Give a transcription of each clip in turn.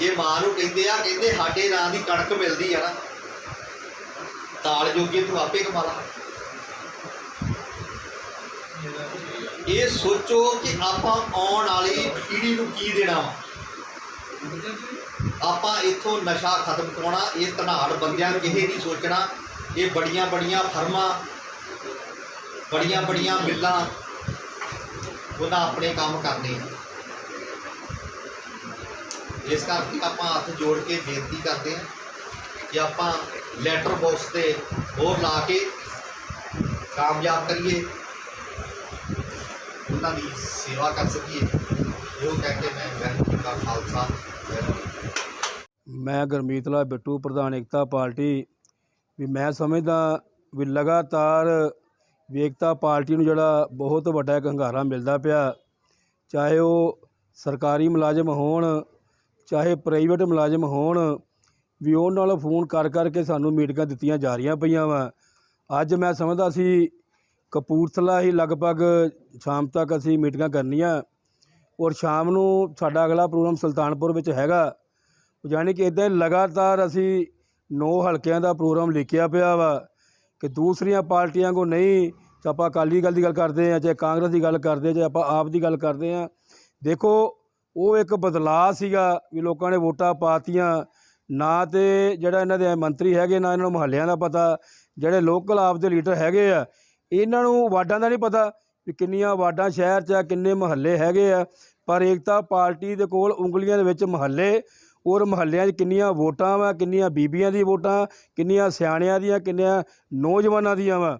ਜੇ ਮਾਂ ਨੂੰ ਕਹਿੰਦੇ ਆ, ਕਹਿੰਦੇ ਸਾਡੇ ਨਾਂ ਦੀ ਕਣਕ ਮਿਲਦੀ ਆ ਨਾ ਤਾਲ ਜੋਗੀ ਤੂੰ ਆਪੇ ਕਮਾ ਲਾ। ਇਹ ਸੋਚੋ ਕਿ ਆਪਾਂ ਆਉਣ ਵਾਲੀ ਪੀੜ੍ਹੀ ਨੂੰ ਕੀ ਦੇਣਾ ਵਾ। ਆਪਾਂ ਇੱਥੋਂ ਨਸ਼ਾ ਖਤਮ ਕਰਾਉਣਾ, ਇਹ ਧਨਾੜ ਬੰਦਿਆਂ ਕਿਸੇ ਨਹੀਂ ਸੋਚਣਾ। ਇਹ ਬੜੀਆਂ ਬੜੀਆਂ ਫਰਮਾਂ, ਬੜੀਆਂ ਬੜੀਆਂ ਮਿੱਲਾਂ, ਉਹਨਾਂ ਆਪਣੇ ਕੰਮ ਕਰਦੇ ਆ। ਇਸ ਕਰਕੇ ਆਪਾਂ ਹੱਥ ਜੋੜ ਕੇ ਬੇਨਤੀ ਕਰਦੇ ਹਾਂ ਕਿ ਆਪਾਂ ਲੈਟਰ ਬਾਕਸ ਤੇ ਹੋਰ ਲਾ ਕੇ ਕਾਮਯਾਬ ਕਰੀਏ, ਉਹਨਾਂ ਦੀ ਸੇਵਾ ਕਰ ਸਕੀਏ। ਇਹੋ ਕਹਿ ਕੇ ਮੈਂ ਵੈਰੀ ਦਾ ਖਾਲਸਾ। ਮੈਂ ਗੁਰਮੀਤ ਬਿੱਟੂ, ਪ੍ਰਧਾਨ ਏਕਤਾ ਪਾਰਟੀ। ਵੀ ਮੈਂ ਸਮਝਦਾ ਵੀ ਲਗਾਤਾਰ ਵੀ ਏਕਤਾ ਪਾਰਟੀ ਨੂੰ ਜਿਹੜਾ ਬਹੁਤ ਵੱਡਾ ਇੱਕ ਹੰਗਾਰਾ ਮਿਲਦਾ ਪਿਆ, ਚਾਹੇ ਉਹ ਸਰਕਾਰੀ ਮੁਲਾਜ਼ਮ ਹੋਣ ਚਾਹੇ ਪ੍ਰਾਈਵੇਟ ਮੁਲਾਜ਼ਮ ਹੋਣ, ਵੀ ਉਹਨਾਂ ਨਾਲ ਫੋਨ ਕਰ ਕਰਕੇ ਸਾਨੂੰ ਮੀਟਿੰਗਾਂ ਦਿੱਤੀਆਂ ਜਾ ਰਹੀਆਂ ਪਈਆਂ ਵਾ। ਅੱਜ ਮੈਂ ਸਮਝਦਾ ਸੀ, ਕਪੂਰਥਲਾ ਹੀ ਲਗਭਗ ਸ਼ਾਮ ਤੱਕ ਅਸੀਂ ਮੀਟਿੰਗਾਂ ਕਰਨੀਆਂ ਔਰ ਸ਼ਾਮ ਨੂੰ ਸਾਡਾ ਅਗਲਾ ਪ੍ਰੋਗਰਾਮ ਸੁਲਤਾਨਪੁਰ ਵਿੱਚ ਹੈਗਾ। ਯਾਨੀ ਕਿ ਇਦਾਂ ਲਗਾਤਾਰ ਅਸੀਂ ਨੌ ਹਲਕਿਆਂ ਦਾ ਪ੍ਰੋਗਰਾਮ ਲਿਖਿਆ ਪਿਆ ਵਾ ਕਿ ਦੂਸਰੀਆਂ ਪਾਰਟੀਆਂ ਕੋ ਨਹੀਂ ਆਪਾਂ ਅਕਾਲੀ ਦਲ ਦੀ ਗੱਲ ਕਰਦੇ ਆ, ਚਾਹੇ ਕਾਂਗਰਸ ਦੀ ਗੱਲ ਕਰਦੇ ਹਾਂ ਚਾਹੇ ਆਪਾਂ ਆਪ ਦੀ ਗੱਲ ਕਰਦੇ ਆ। ਦੇਖੋ ਉਹ ਇੱਕ ਬਦਲਾਅ ਸੀਗਾ ਵੀ ਲੋਕਾਂ ਨੇ ਵੋਟਾਂ ਪਾਤੀਆਂ। ਨਾ ਤੇ ਜਿਹੜਾ ਇਹਨਾਂ ਦੇ ਮੰਤਰੀ ਹੈਗੇ, ਨਾ ਇਹਨਾਂ ਨੂੰ ਮੁਹੱਲਿਆਂ ਦਾ ਪਤਾ। ਜਿਹੜੇ ਲੋਕਲ ਆਪ ਦੇ ਲੀਡਰ ਹੈਗੇ ਆ, ਇਹਨਾਂ ਨੂੰ ਵਾਰਡਾਂ ਦਾ ਨਹੀਂ ਪਤਾ ਵੀ ਕਿੰਨੀਆਂ ਵਾਰਡਾਂ ਸ਼ਹਿਰ 'ਚ ਆ, ਕਿੰਨੇ ਮੁਹੱਲੇ ਹੈਗੇ ਆ। ਪਰ ਏਕਤਾ ਪਾਰਟੀ ਦੇ ਕੋਲ ਉਂਗਲੀਆਂ ਦੇ ਵਿੱਚ ਮੁਹੱਲੇ, ਔਰ ਮੁਹੱਲਿਆਂ 'ਚ ਕਿੰਨੀਆਂ ਵੋਟਾਂ ਵਾ, ਕਿੰਨੀਆਂ ਬੀਬੀਆਂ ਦੀ ਵੋਟਾਂ, ਕਿੰਨੀਆਂ ਸਿਆਣਿਆਂ ਦੀਆਂ, ਕਿੰਨੀਆਂ ਨੌਜਵਾਨਾਂ ਦੀਆਂ ਵਾ।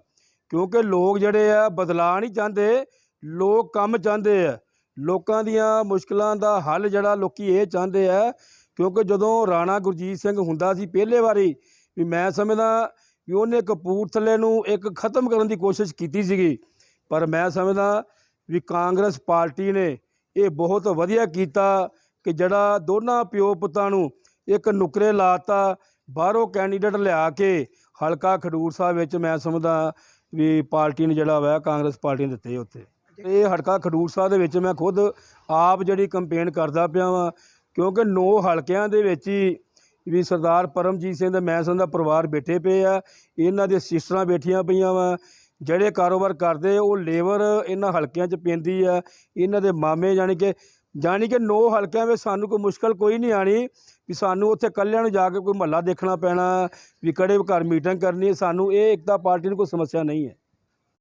ਕਿਉਂਕਿ ਲੋਕ ਜਿਹੜੇ ਆ, ਬਦਲਾਅ ਨਹੀਂ ਚਾਹੁੰਦੇ, ਲੋਕ ਕੰਮ ਚਾਹੁੰਦੇ ਆ। ਲੋਕਾਂ ਦੀਆਂ ਮੁਸ਼ਕਲਾਂ ਦਾ ਹੱਲ ਜਿਹੜਾ ਲੋਕੀ ਇਹ ਚਾਹੁੰਦੇ ਆ, ਕਿਉਂਕਿ ਜਦੋਂ ਰਾਣਾ ਗੁਰਜੀਤ ਸਿੰਘ ਹੁੰਦਾ ਸੀ ਪਹਿਲੇ ਵਾਰੀ, ਵੀ ਮੈਂ ਸਮਝਦਾ ਵੀ ਉਹਨੇ ਕਪੂਰਥਲੇ ਨੂੰ ਇੱਕ ਖਤਮ ਕਰਨ ਦੀ ਕੋਸ਼ਿਸ਼ ਕੀਤੀ ਸੀਗੀ। ਪਰ ਮੈਂ ਸਮਝਦਾ ਵੀ ਕਾਂਗਰਸ ਪਾਰਟੀ ਨੇ ਇਹ ਬਹੁਤ ਵਧੀਆ ਕੀਤਾ ਕਿ ਜਿਹੜਾ ਦੋਨਾਂ ਪਿਓ ਪੁੱਤਾਂ ਨੂੰ ਇੱਕ ਨੁਕਰੇ ਲਾਤਾ, ਬਾਹਰੋਂ ਕੈਂਡੀਡੇਟ ਲਿਆ ਕੇ ਹਲਕਾ ਖਡੂਰ ਸਾਹਿਬ ਵਿੱਚ ਮੈਂ ਸਮਝਦਾ ਵੀ ਪਾਰਟੀ ਨੇ ਜਿਹੜਾ ਵਾ ਕਾਂਗਰਸ ਪਾਰਟੀ ਨੇ ਦਿੱਤੇ ਉੱਥੇ। ਇਹ ਹਲਕਾ ਖਡੂਰ ਸਾਹਿਬ ਦੇ ਵਿੱਚ ਮੈਂ ਖੁਦ ਆਪ ਜਿਹੜੀ ਕੰਪੇਨ ਕਰਦਾ ਪਿਆ ਵਾਂ, ਕਿਉਂਕਿ ਨੌ ਹਲਕਿਆਂ ਦੇ ਵਿੱਚ ਹੀ ਵੀ ਸਰਦਾਰ ਪਰਮਜੀਤ ਸਿੰਘ ਦਾ ਮੈਂ ਸਮਝਦਾ ਪਰਿਵਾਰ ਬੈਠੇ ਪਏ ਆ, ਇਹਨਾਂ ਦੀਆਂ ਸਿਸਟਰਾਂ ਬੈਠੀਆਂ ਪਈਆਂ ਵਾ, ਜਿਹੜੇ ਕਾਰੋਬਾਰ ਕਰਦੇ ਉਹ ਲੇਬਰ ਇਹਨਾਂ ਹਲਕਿਆਂ 'ਚ ਪੈਂਦੀ ਆ, ਇਹਨਾਂ ਦੇ ਮਾਮੇ ਜਾਣੀ ਕਿ ਜਾਣੀ ਕਿ ਨੌ ਹਲਕਿਆਂ ਵਿੱਚ ਸਾਨੂੰ ਕੋਈ ਮੁਸ਼ਕਲ ਕੋਈ ਨਹੀਂ ਆਣੀ ਵੀ ਸਾਨੂੰ ਉੱਥੇ ਕੱਲਿਆਂ ਨੂੰ ਜਾ ਕੇ ਕੋਈ ਮਹੱਲਾ ਦੇਖਣਾ ਪੈਣਾ, ਵੀ ਕੜੇ ਘਰ ਮੀਟਿੰਗ ਕਰਨੀ, ਸਾਨੂੰ ਇਹ ਏਕਤਾ ਪਾਰਟੀ ਨੂੰ ਕੋਈ ਸਮੱਸਿਆ ਨਹੀਂ ਹੈ।